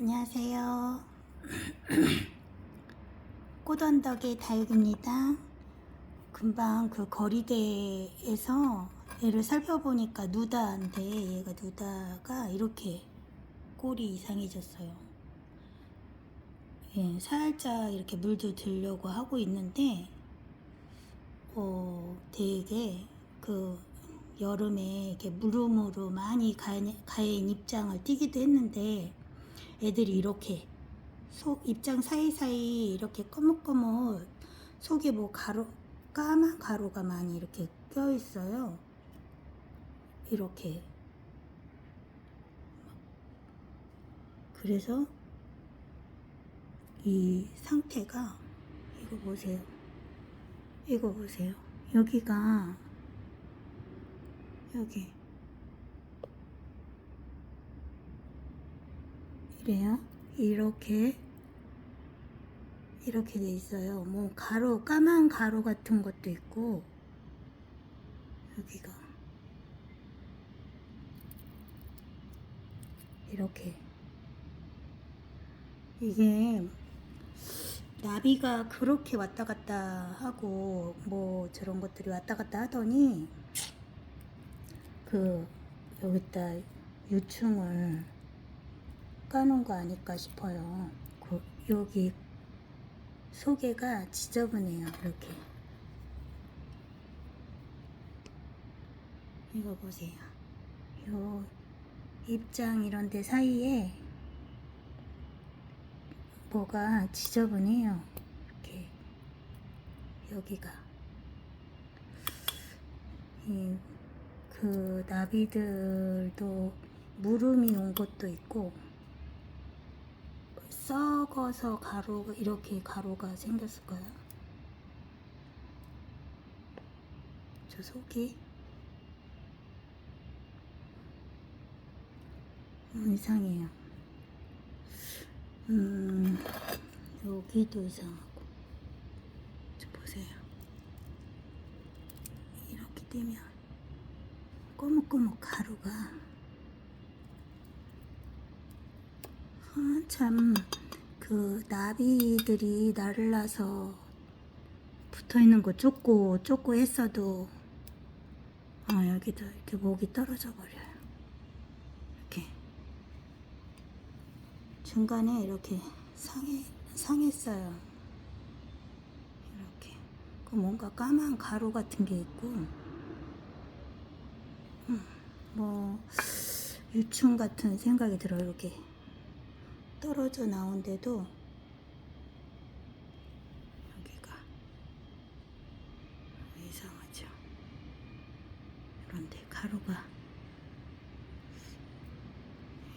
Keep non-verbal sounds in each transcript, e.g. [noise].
안녕하세요. [clears throat] 꽃언덕의 다육입니다. 금방 그 거리대에서 얘를 살펴보니까 누다인데 얘가 누다가 이렇게 꼴이 이상해졌어요. 예, 살짝 이렇게 물도 들려고 하고 있는데 어, 되게 그 여름에 이렇게 무르무르 많이 가인, 가인 입장을 띄기도 했는데 애들이 이렇게 속 입장 사이사이 이렇게 꺼뭇꺼뭇 속에 뭐 가루 까만 가루가 많이 이렇게 껴 있어요. 이렇게 그래서 이 상태가 이거 보세요. 이거 보세요. 여기가 여기 이래요. 이렇게 이렇게 돼 있어요. 뭐 가루 까만 가루 같은 것도 있고 여기가 이렇게 이게 나비가 그렇게 왔다 갔다 하고 뭐 저런 것들이 왔다 갔다 하더니 그 여기다 유충을 까놓은 거 아닐까 싶어요. 그 여기 소개가 지저분해요. 이렇게 이거 보세요. 요 입장 이런 데 사이에 뭐가 지저분해요. 이렇게 여기가 이 그 나비들도 무름이 온 것도 있고 썩어서 가루 이렇게 가루가 생겼을 거야. 저 속이 음, 이상해요. 음, 여기도 이상하고. 저 보세요. 이렇게 되면 꼬뭇꼬뭇 가루가 한참 그 나비들이 날을 나서 붙어 있는 거 쫓고 쫓고 했어도 어, 여기도 이렇게 목이 떨어져 버려요. 이렇게 중간에 이렇게 상해 상했어요. 이렇게 그 뭔가 까만 가루 같은 게 있고 음, 뭐 유충 같은 생각이 들어요. 이렇게 떨어져 나온데도 여기가 이상하죠. 그런데 가루가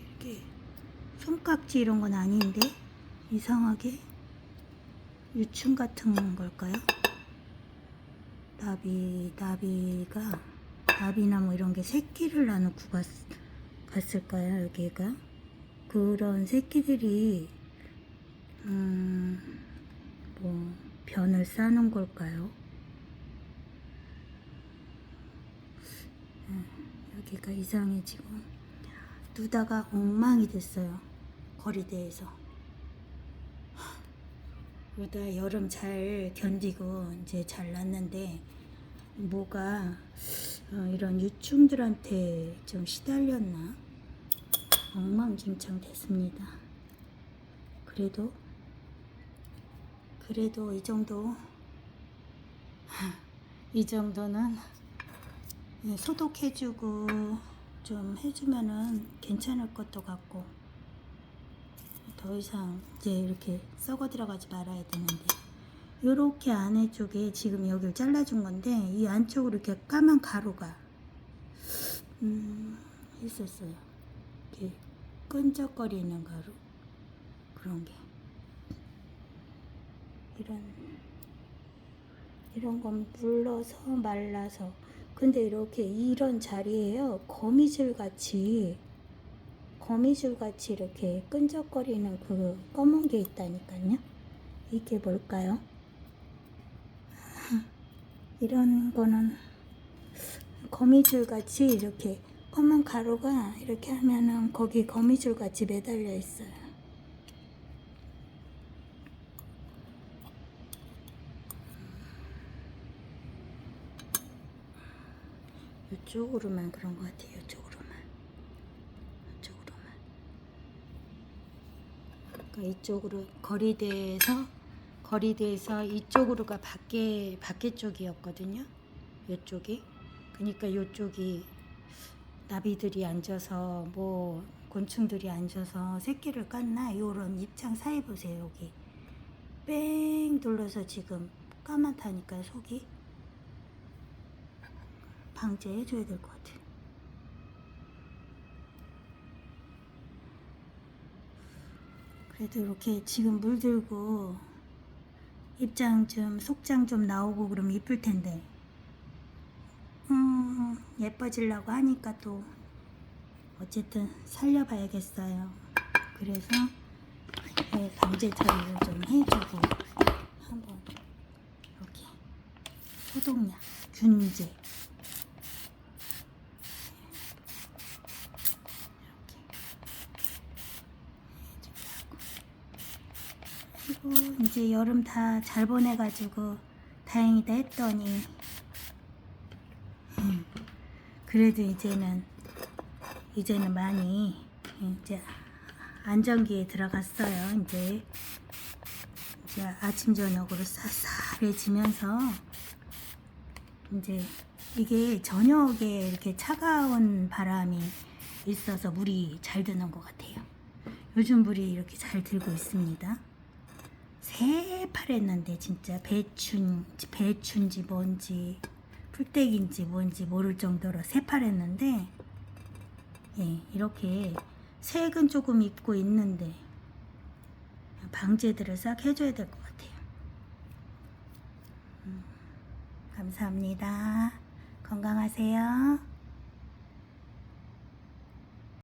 이렇게 손깍지 이런 건 아닌데 이상하게 유충 같은 걸까요? 나비 나비가 나비나 뭐 이런 게 새끼를 나누고 갔, 갔을까요? 여기가 그런 새끼들이 음, 뭐 변을 싸는 걸까요? 음, 여기가 이상해지고 누다가 엉망이 됐어요 거리대에서. 그러다 여름 잘 견디고 이제 잘 났는데 뭐가 어, 이런 유충들한테 좀 시달렸나 엉망진창 됐습니다. 그래도 그래도 이 정도 [laughs] 이 정도는 예, 소독해주고 좀 해주면은 괜찮을 것도 같고 더 이상 이제 이렇게 썩어 들어가지 말아야 되는데 요렇게 안에 쪽에 지금 여기를 잘라준 건데 이 안쪽으로 이렇게 까만 가루가 음 있었어요. 이렇게 끈적거리는 가루? 그런 게. 이런 이런 건 물러서 말라서. 근데 이렇게 이런 자리에요. 거미줄 같이 거미줄 같이 이렇게 끈적거리는 그 검은 게 있다니까요. 이게 뭘까요? [laughs] 이런 거는 거미줄 같이 이렇게 검은 가루가 이렇게 하면은 거기 거미줄 같이 매달려 있어요. 이쪽으로만 그런 것 같아요. 이쪽으로만. 이쪽으로만. 그러니까 이쪽으로 거리대에서 거리대에서 이쪽으로가 밖에 밖에 쪽이었거든요. 이쪽이. 그러니까 이쪽이 나비들이 앉아서 뭐 곤충들이 앉아서 새끼를 깠나 요런 입장 사이 보세요 여기 뺑 둘러서 지금 까맣다니까 속이 방제해줘야 될 것 같아. 그래도 이렇게 지금 물들고 입장 좀 속장 좀 나오고 그러면 이쁠 텐데. 음 예뻐지려고 하니까 또 어쨌든 살려봐야겠어요. 그래서 예, 방제 처리를 좀 해주고 한번 이렇게 소독약, 균제 이렇게 해주고 그리고 이제 여름 다 잘 보내가지고 다행이다 했더니 음, 그래도 이제는 이제는 많이 이제 안정기에 들어갔어요. 이제 이제 아침 저녁으로 쌀쌀해지면서 이제 이게 저녁에 이렇게 차가운 바람이 있어서 물이 잘 드는 것 같아요. 요즘 물이 이렇게 잘 들고 있습니다. 새파랬는데 진짜 배춘 배춘지 뭔지 풀떼기인지 뭔지 모를 정도로 새파랬는데 예, 이렇게 색은 조금 입고 있는데 방제들을 싹 해줘야 될 것 같아요. 음, 감사합니다. 건강하세요.